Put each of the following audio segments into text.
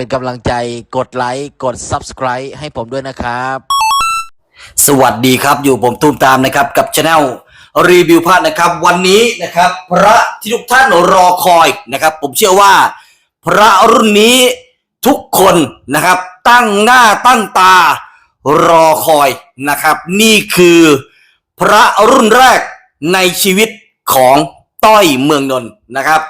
เป็นกำลังใจกดไลค์กด Subscribe ให้ผมด้วยนะครับ สวัสดีครับอยู่ผมตูมตามนะครับกับช anel รีวิวพระนะครับวันนี้นะครับพระที่ทุกท่านรอคอยนะครับ ผมเชื่อว่า พระรุ่นนี้ทุกคนนะครับ ตั้งหน้าตั้งตารอคอยนะครับ นี่คือพระรุ่นแรกในชีวิตของต้อยเมืองนนท์นะครับ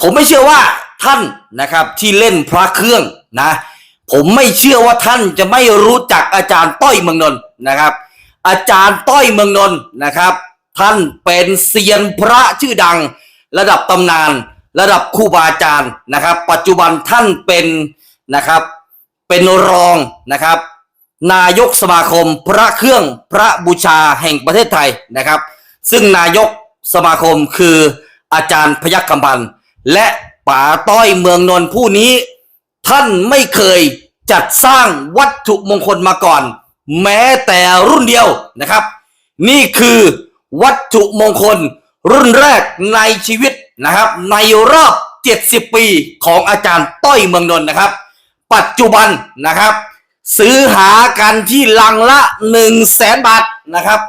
ผมไม่เชื่อว่า ท่านนะครับที่เล่นพระเครื่องนะ ผมไม่เชื่อว่าท่านจะไม่รู้จักอาจารย์ต้อยเมืองนนท์นะครับ อาจารย์ต้อยเมืองนนท์นะครับ ท่านเป็นเซียนพระชื่อดัง ระดับตำนาน ระดับครูบาอาจารย์นะครับ ปัจจุบันท่านเป็นนะครับ เป็นรองนะครับ นายกสมาคมพระเครื่องพระบูชาแห่งประเทศไทยนะครับ ซึ่งนายกสมาคมคืออาจารย์พยัคฆ์คำพันธ์และ ป๋าต้อยเมืองนนท์ผู้นี้ ท่านไม่เคยจัดสร้างวัตถุมงคลมาก่อน แม้แต่รุ่นเดียวนะครับ นี่คือวัตถุมงคลรุ่นแรกในชีวิตนะครับ ในรอบ 70 ปีของอาจารย์ต้อยเมืองนนท์นะครับ ปัจจุบันนะครับ ซื้อหากันที่ลังละ 1 0 0 0 0แสนบาทนะครับ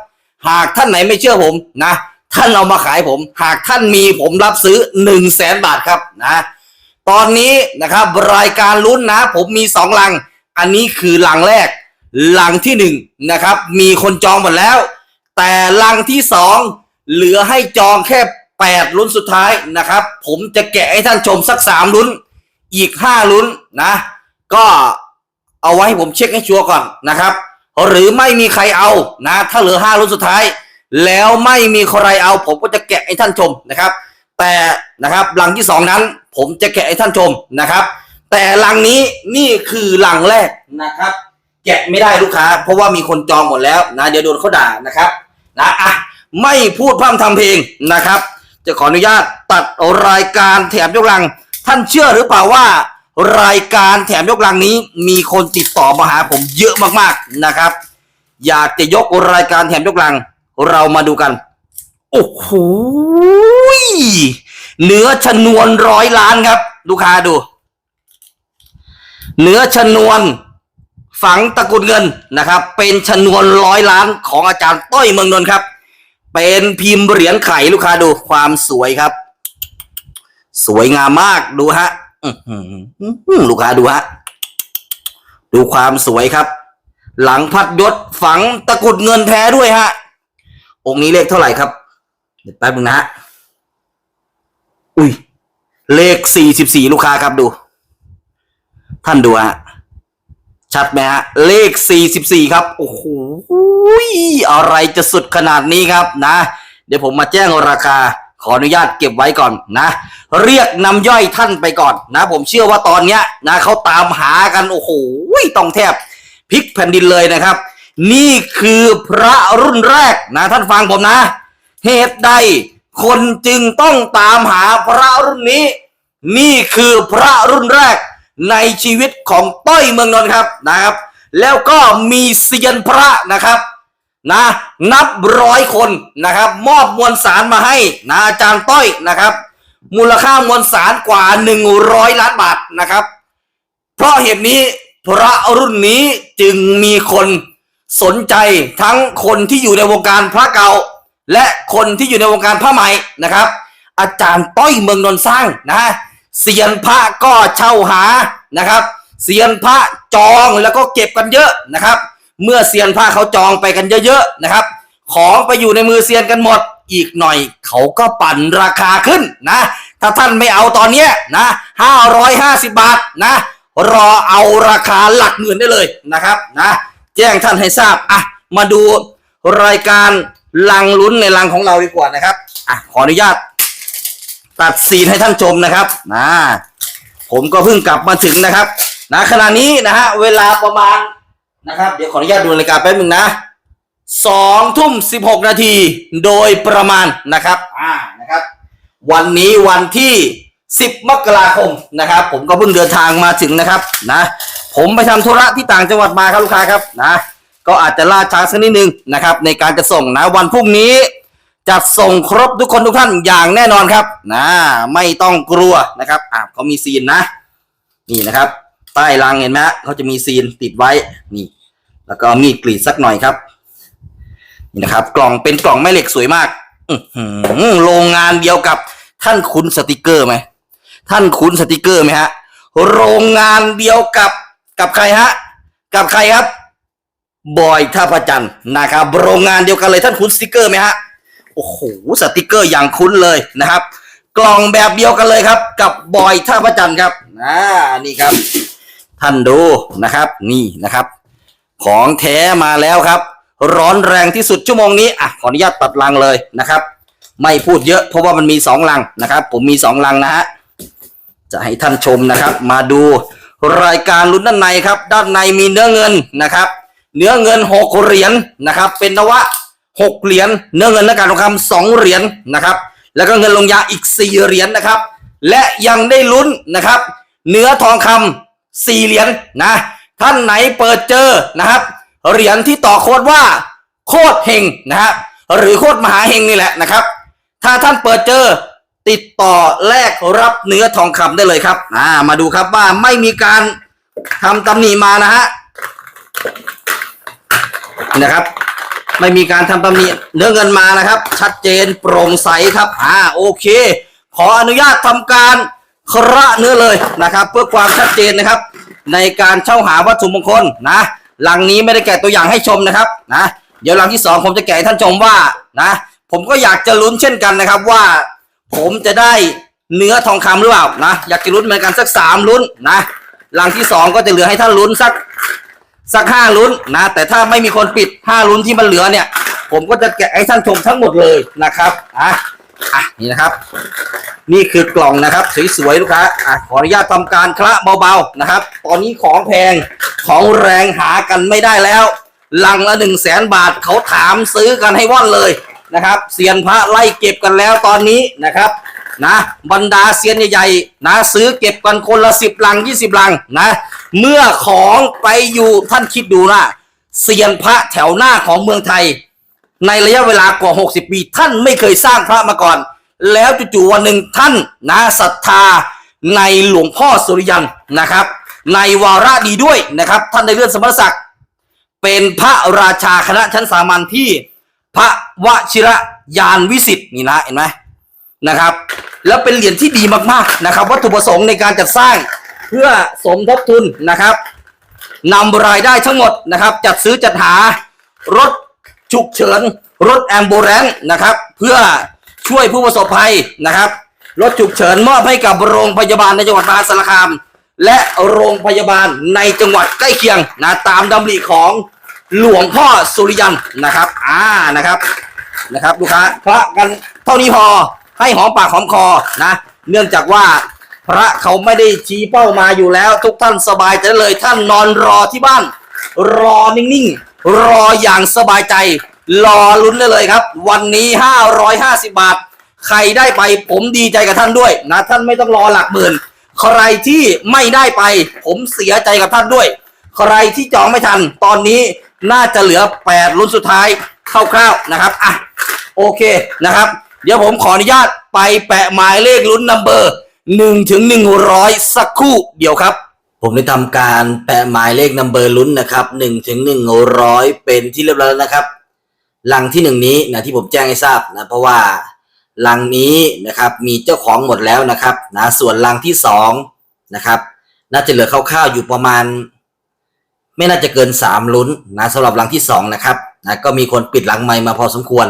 หากท่านไหนไม่เชื่อผมนะ ท่านเอามาขายผม หากท่านมีผมรับซื้อ1 0 0 0 0แสนบาทครับนะตอนนี้นะครับรายการลุ้นนะ ผมมีสองลัง อันนี้คือลังแรก ลังที่หนึ่งนะครับมีคนจองหมดแล้ว แต่ลังที่สองเหลือให้จองแค่แปดลุ้นสุดท้ายนะครับ ผมจะแกะให้ท่านชมสักสามลุ้น อีกห้าลุ้นนะ ก็เอาไว้ให้ผมเช็คให้ชัวร์ก่อนนะครับ หรือไม่มีใครเอานะ ถ้าเหลือห้าลุ้นสุดท้าย แล้วไม่มีใครเอาผมก็จะแกะให้ท่านชมนะครับ แต่นะครับลังที่สองนั้น ผมจะแกะให้ท่านชมนะครับ แต่ลังนี้นี่คือลังแรกนะครับ แกะไม่ได้ลูกค้า เพราะว่ามีคนจองหมดแล้วนะเดี๋ยวโดนเขาด่านะครับนะอะไม่พูดพร่ำทำเพลงนะครับ จะขออนุญาตตัดรายการแถมยกลัง ท่านเชื่อหรือเปล่าว่า รายการแถมยกลังนี้ มีคนติดต่อมาหาผมเยอะมากๆนะครับ อยากจะยกรายการแถมยกลัง เรามาดูกัน โอ้โหเนื้อชนวนร้อยล้านครับ ลูกค้าดู เนื้อชนวนฝังตะกุดเงินนะครับ เป็นชนวนร้อยล้านของอาจารย์ต้อยเมืองนนท์ครับ เป็นพิมพ์เหรียญไข่ลูกค้าดูความสวยครับ สวยงามมากดูฮะลูกค้าดูฮะดูความสวยครับ หลังพัดยศฝังตะกุดเงินแท้ด้วยฮะ องค์นี้เลขเท่าไหร่ครับ เดี๋ยวแป๊บนึงนะฮะอุ้ย เลขสี่สิบสี่ลูกค้าครับดู ท่านดูฮะชัดไหมฮะ เลขสี่สิบสี่ครับ โอ้โหอะไรจะสุดขนาดนี้ครับนะ เดี๋ยวผมมาแจ้งราคาขออนุญาตเก็บไว้ก่อนนะ เรียกนำย่อยท่านไปก่อนนะ ผมเชื่อว่าตอนเนี้ยนะเขาตามหากัน โอ้โหต้องแทบพลิกแผ่นดินเลยนะครับ นี่คือพระรุ่นแรกนะท่านฟังผมนะ เหตุใดคนจึงต้องตามหาพระรุ่นนี้ นี่คือพระรุ่นแรกในชีวิตของต้อยเมืองนนท์ครับนะครับ แล้วก็มีเซียนพระนะครับนะนับร้อยคนนะครับ มอบมวลสารมาให้นะอาจารย์ต้อยนะครับ มูลค่ามวลสารกว่า 100 ล้านบาทนะครับ เพราะเหตุนี้พระรุ่นนี้จึงมีคน สนใจทั้งคนที่อยู่ในวงการพระเก่า และคนที่อยู่ในวงการพระใหม่นะครับ อาจารย์ต้อยเมืองนนท์สร้างนะเซียนพระก็เช่าหานะครับเซียนพระจองแล้วก็เก็บกันเยอะนะครับ เมื่อเซียนพระเขาจองไปกันเยอะๆนะครับ ของไปอยู่ในมือเซียนกันหมด อีกหน่อยเขาก็ปั่นราคาขึ้นนะ ถ้าท่านไม่เอาตอนเนี้ยนะห้าร้อยห้าสิบบาทนะ รอเอาราคาหลักหมื่นได้เลยนะครับนะ แจ้งท่านให้ทราบอะมาดูรายการลังลุ้นในลังของเราดีกว่านะครับอะขออนุญาต ตัดซีนให้ท่านชมนะครับนะผมก็เพิ่งกลับมาถึงนะครับนะขณะนี้นะฮะเวลาประมาณนะครับ เดี๋ยวขออนุญาตดูนาฬิกาแป๊บนึงนะสองทุ่มสิบหกนาทีโดยประมาณนะครับอ่านะครับ วันนี้วันที่ สิบมกราคมนะครับ ผมก็เพิ่งเดินทางมาถึงนะครับนะ ผมไปทำธุระที่ต่างจังหวัดมาครับลูกค้าครับนะ ก็อาจจะล่าช้าสักนิดนึงนะครับ ในการจะส่งนะวันพรุ่งนี้จัดส่งครบทุกคนทุกท่านอย่างแน่นอนครับนะไม่ต้องกลัวนะครับอะเขามีซีนนะ นี่นะครับ ใต้รังเห็นไหมเขาจะมีซีนติดไว้นี่ แล้วก็มีกรีดสักหน่อยครับนี่นะครับ กล่องเป็นกล่องแม่เหล็กสวยมากอโรงงานเดียวกับท่านคุ้นสติกเกอร์ไหม ท่านคุ้นสติกเกอร์ไหมฮะ โรงงานเดียวกับกับใครฮะ กับใครครับ บอยท่าพระจันทร์นะครับ โรงงานเดียวกันเลยท่านคุ้นสติกเกอร์ไหมฮะ โอ้โห สติกเกอร์อย่างคุ้นเลยนะครับ กล่องแบบเดียวกันเลยครับ กับบอยท่าพระจันทร์ครับอ่านี่ครับ ท่านดูนะครับ นี่นะครับ ของแท้มาแล้วครับ ร้อนแรงที่สุดชั่วโมงนี้อะขออนุญาตตัดลังเลยนะครับ ไม่พูดเยอะเพราะว่ามันมีสองลังนะครับ ผมมีสองลังนะฮะ จะให้ท่านชมนะครับ มาดูรายการลุ้นด้านในครับ ด้านในมีเนื้อเงินนะครับ เนื้อเงินหกเหรียญนะครับ เป็นนวะหกเหรียญเนื้อเงินและการทองคำสองเหรียญนะครับ แล้วก็เงินลงยาอีกสี่เหรียญนะครับ และยังได้ลุ้นนะครับ เนื้อทองคำสี่เหรียญนะ ท่านไหนเปิดเจอนะครับเหรียญที่ต่อโค้ดว่า โคตรเฮงนะครับหรือโคตรมหาเฮงนี่แหละนะครับ ถ้าท่านเปิดเจอ ติดต่อแลกรับเนื้อทองคำได้เลยครับอ่ามาดูครับว่าไม่มีการทำตำหนิมานะฮะนะครับ ไม่มีการทำตำหนิเนื้อเงินมานะครับ ชัดเจนโปร่งใสครับอ่าโอเค ขออนุญาตทำการคระเนื้อเลยนะครับ เพื่อความชัดเจนนะครับ ในการเช่าหาวัตถุมงคลนะหลังนี้ไม่ได้แกะตัวอย่างให้ชมนะครับนะเดี๋ยวหลังที่สองผมจะแกะให้ท่านชมว่านะผมก็อยากจะลุ้นเช่นกันนะครับว่า ผมจะได้เนื้อทองคำหรือเปล่านะอยากจะลุ้นเหมือนกันสักสามลุ้นนะหลังที่สองก็จะเหลือให้ท่านลุ้นสักสักห้าลุ้นนะ แต่ถ้าไม่มีคนปิดห้าลุ้นที่มันเหลือเนี่ย ผมก็จะแกะให้ท่านชมทั้งหมดเลยนะครับอะอะนี่นะครับ นี่คือกล่องนะครับสวยๆลูกค้าอะขออนุญาตทำการคละเบาๆนะครับ ตอนนี้ของแพงของแรงหากันไม่ได้แล้วลังละหนึ่งแสนบาทเขาถามซื้อกันให้ว่อนเลย นะครับเซียนพระไล่เก็บกันแล้วตอนนี้นะครับนะบรรดาเซียนใหญ่ๆนะซื้อเก็บกันคนละสิบลังยี่สิบลังนะเมื่อของไปอยู่ท่านคิดดูนะเซียนพระแถวหน้าของเมืองไทย ในระยะเวลากว่า 60 ปี ท่านไม่เคยสร้างพระมาก่อน แล้วจู่ๆวันหนึ่งท่านนะศรัทธาในหลวงพ่อสุริยันนะครับ ในวาระดีด้วยนะครับ ท่านได้เลื่อนสมณศักดิ์เป็นพระราชาคณะชั้นสามัญที่ พระวชิระยานวิสิทธิ์นี่นะเห็นไหมนะครับ แล้วเป็นเหรียญที่ดีมากๆนะครับ วัตถุประสงค์ในการจัดสร้างเพื่อสมทบทุนนะครับนำรายได้ทั้งหมดนะครับ จัดซื้อจัดหารถฉุกเฉินรถแอมบูเรนนะครับ เพื่อช่วยผู้ประสบภัยนะครับ รถฉุกเฉินมอบให้กับโรงพยาบาลในจังหวัดมหาสารคาม และโรงพยาบาลในจังหวัดใกล้เคียงนะตามดำริของ หลวงพ่อสุริยันนะครับ อ่านะครับนะครับลูกค้าพระกันเท่านี้พอให้หอมปากหอมคอนะ เนื่องจากว่าพระเขาไม่ได้ชี้เป้ามาอยู่แล้ว ทุกท่านสบายใจเลยท่านนอนรอที่บ้าน รอนิ่งๆรออย่างสบายใจ รอลุ้นได้เลยครับ วันนี้ 550 บาท ใครได้ไปผมดีใจกับท่านด้วยนะท่านไม่ต้องรอหลักหมื่นใครที่ไม่ได้ไป ผมเสียใจกับท่านด้วย ใครที่จองไม่ทันตอนนี้ น่าจะเหลือ8ลุ้นสุดท้ายคร่าวๆนะครับอะโอเคนะครับ เดี๋ยวผมขออนุญาตไปแปะหมายเลขลุ้นนัมเบอร์หนึ่งถึงหนึ่งร้อยสักครู่เดียวครับ ผมได้ทำการแปะหมายเลขนัมเบอร์ลุ้นนะครับหนึ่งถึงหนึ่งร้อยเป็นที่เรียบร้อยแล้วนะครับลังที่หนึ่งนี้นะที่ผมแจ้งให้ทราบนะเพราะว่าลังนี้นะครับมีเจ้าของหมดแล้วนะครับนะส่วนลังที่สองนะครับ น่าจะเหลือคร่าวๆอยู่ประมาณ ไม่น่าจะเกินสามลุ้นนะสำหรับลังที่สองนะครับนะก็มีคนปิดหลังไมค์มาพอสมควร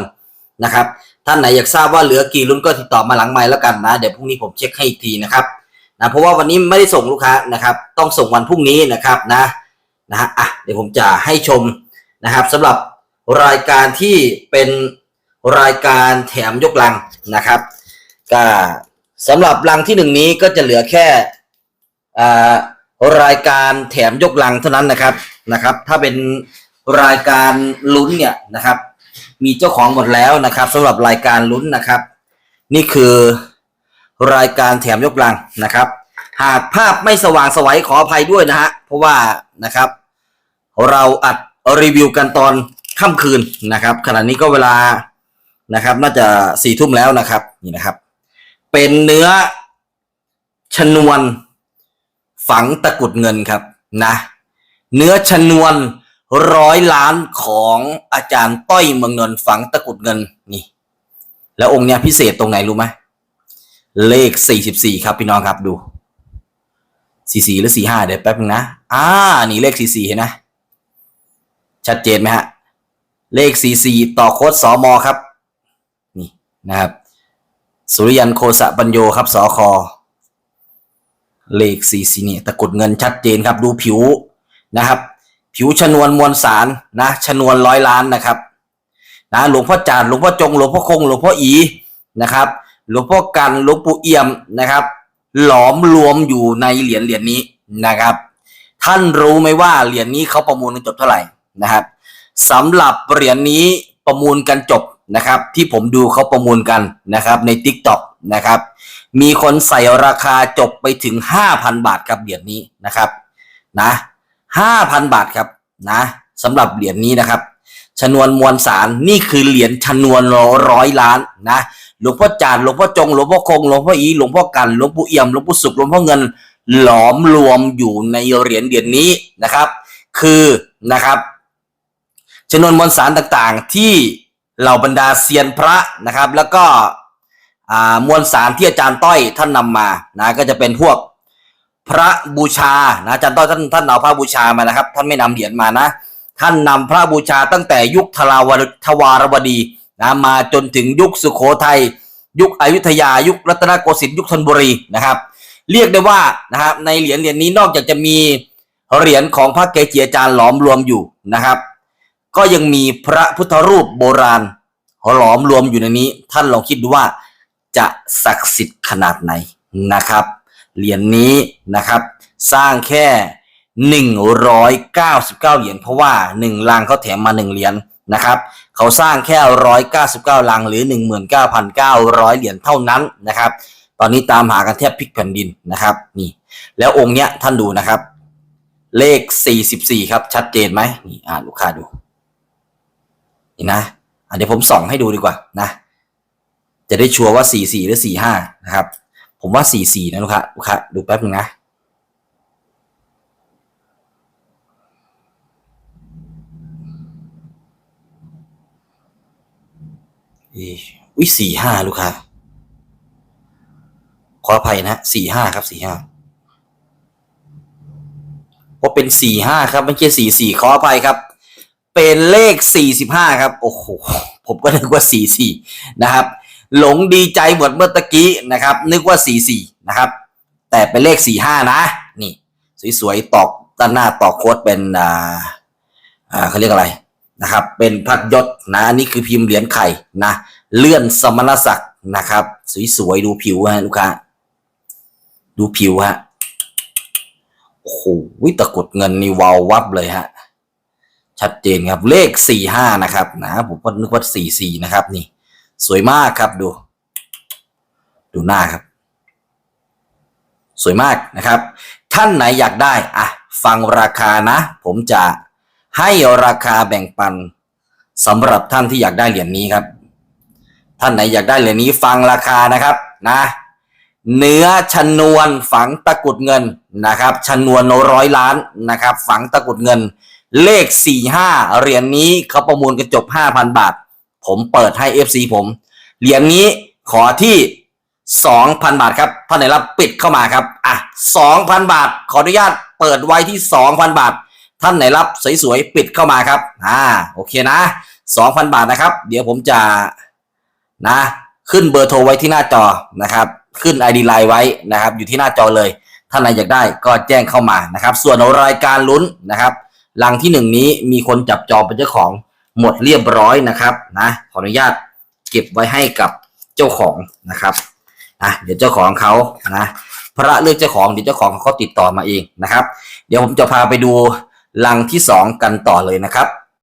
นะครับท่านไหนอยากทราบว่าเหลือกี่ลุ้นก็ติดต่อมาหลังไมค์แล้วกันนะ เดี๋ยวพรุ่งนี้ผมเช็คให้อีกทีนะครับนะเพราะว่าวันนี้ไม่ได้ส่งลูกค้านะครับ ต้องส่งวันพรุ่งนี้นะครับนะนะฮะอะเดี๋ยวผมจะให้ชมนะครับสำหรับรายการที่เป็นรายการแถมยกลังนะครับก็สำหรับลังที่หนึ่งนี้ก็จะเหลือแค่อ่า รายการแถมยกลังเท่านั้นนะครับนะครับ ถ้าเป็นรายการลุ้นเนี่ยนะครับ มีเจ้าของหมดแล้วนะครับสำหรับรายการลุ้นนะครับ นี่คือรายการแถมยกลังนะครับ หากภาพไม่สว่างสวัยขออภัยด้วยนะฮะเพราะว่านะครับ เราอัดรีวิวกันตอนค่ำคืนนะครับ ขณะนี้ก็เวลานะครับ น่าจะสี่ทุ่มแล้วนะครับนี่นะครับ เป็นเนื้อชนวน ฝังตะกุดเงินครับนะเนื้อชนวนร้อยล้านของอาจารย์ต้อยเมืองนน์ฝังตะกุดเงินนี่ แล้วองค์เนี้ยพิเศษตรงไหนรู้ไหมเลขสี่สิบสี่ครับพี่น้องครับดูสี่สี่หรือสี่ห้าเดี๋ยวแป๊บนึงนะอ่านี่เลขสี่สี่เห็นนะชัดเจนไหมฮะเลขสี่สี่ต่อโค้ดสอมอครับ นี่นะครับ สุริยันโคสะปัญโยครับสอคอ เลขสี่สี่นี่ตะกุดเงินชัดเจนครับดูผิวนะครับ ผิวชนวนมวลสารนะชนวนร้อยล้านนะครับนะหลวงพ่อจานหลวงพ่อจงหลวงพ่อคงหลวงพ่ออีนะครับ หลวงพ่อกันหลวงปู่เอี่ยมนะครับ หลอมรวมอยู่ในเหรียญเหรียญนี้นะครับ ท่านรู้ไหมว่าเหรียญนี้เขาประมูลกันจบเท่าไหร่นะครับสำหรับเหรียญนี้ประมูลกันจบนะครับ ที่ผมดูเขาประมูลกันนะครับใน t ิ k t o k นะครับ มีคนใส่ราคาจบไปถึง 5,000 บาทครับเหรียญนี้นะครับนะ5,000 บาทครับนะสำหรับเหรียญนี้นะครับ ชนวนมวลสารนี่คือเหรียญชนวนร้อยล้านนะหลวงพ่อจานหลวงพ่อจงหลวงพ่อคงหลวงพ่ออีหลวงพ่อกันหลวงปู่เอี่ยมหลวงปู่สุขหลวงพ่อเงิน หลอมรวมอยู่ในเหรียญเหรียญนี้นะครับ คือนะครับชนวนมวลสารต่างๆที่เหล่าบรรดาเซียนพระนะครับ แล้วก็ มวลสารที่อาจารย์ต้อยท่านนำมานะก็จะเป็นพวกพระบูชานะอาจารย์ต้อยท่านท่านเอาพระบูชามานะครับ ท่านไม่นำเหรียญมานะ ท่านนำพระบูชาตั้งแต่ยุคทราวรทวารวดีนะมาจนถึงยุคสุโขทัยยุคอยุธยา ยุครัตนโกสินทร์ยุคธนบุรีนะครับ เรียกได้ว่านะครับในเหรียญเหรียญนี้นอกจากจะมีเหรียญของพระเกจิอาจารย์หลอมรวมอยู่นะครับ ก็ยังมีพระพุทธรูปโบราณหลอมรวมอยู่ในนี้ ท่านลองคิดดูว่า จะศักดิ์สิทธิ์ขนาดไหนนะครับ เหรียญนี้นะครับสร้างแค่ 199 เหรียญเพราะว่า 1 ลังเขาแถมมา 1 เหรียญนะครับเขาสร้างแค่ 199 ลังหรือ 19,900 เหรียญเท่านั้นนะครับ ตอนนี้ตามหากันแทบพลิกแผ่นดินนะครับนี่แล้วองค์เนี้ยท่านดูนะครับ เลข 44 ครับ ชัดเจนไหมนี่อ่านลูกค้าดูนี่นะเดี๋ยวผมส่องให้ดูดีกว่านะ จะได้ชัวร์ว่า 44 หรือ 45 นะครับ ผมว่า 44 นะลูกค้าลูกค้าดูแป๊บนึงนะอีวิสี่ห้าลูกค้า ขออภัยนะสี่ห้าครับสี่ห้าเพราะเป็นสี่ห้าครับไม่ใช่สี่สี่ขออภัยครับ เป็นเลขสี่สิบห้าครับ โอ้โห ผมก็นึกว่าสี่สี่นะครับ หลงดีใจหมดเมื่อตะกี้นะครับ นึกว่าสี่สี่นะครับ แต่เป็นเลขสี่ห้านะ นี่ สวยๆตอกด้านหน้าตอกโค้ดเป็นอ่าอ่าเขาเรียกอะไรนะครับ เป็นพัดยศนะอันนี้คือพิมพ์เหรียญไข่นะ เลื่อนสมณศักดิ์นะครับ สวยๆดูผิวฮะลูกค้าดูผิวฮะโอ้โหวิตะกุดเงินนี่วาววับเลยฮะชัดเจนครับเลขสี่ห้านะครับนะผมก็นึกว่าสี่สี่นะครับนี่ สวยมากครับดู ดูหน้าครับ สวยมากนะครับ ท่านไหนอยากได้อะฟังราคานะ ผมจะให้ราคาแบ่งปันสำหรับท่านที่อยากได้เหรียญนี้ครับ ท่านไหนอยากได้เหรียญนี้ฟังราคานะครับนะ เนื้อชนวนฝังตะกุดเงินนะครับชนวนร้อยล้านนะครับ ฝังตะกุดเงิน เลขสี่ห้าเหรียญนี้เขาประมูลกันจบห้าพันบาท ผมเปิดให้ FC ผมเหรียญนี้ขอที่สองพันบาทครับท่านไหนรับปิดเข้ามาครับอะสองพันบาท ขออนุญาตเปิดไว้ที่สองพันบาท ท่านไหนรับสวยๆปิดเข้ามาครับอ่าโอเคนะสองพันบาทนะครับ เดี๋ยวผมจะนะ ขึ้นเบอร์โทรไว้ที่หน้าจอนะครับ ขึ้น ID ไลน์ไว้นะครับ อยู่ที่หน้าจอเลยท่านไหนอยากได้ก็แจ้งเข้ามานะครับ ส่วนรายการลุ้นนะครับลังที่หนึ่งนี้มีคนจับจองเป็นเจ้าของ หมดเรียบร้อยนะครับนะขออนุญาตเก็บไว้ให้กับเจ้าของนะครับอะเดี๋ยวเจ้าของเขานะพระเลือกเจ้าของเดี๋ยวเจ้าของเขาติดต่อมาเองนะครับ เดี๋ยวผมจะพาไปดูลังที่สองกันต่อเลยนะครับ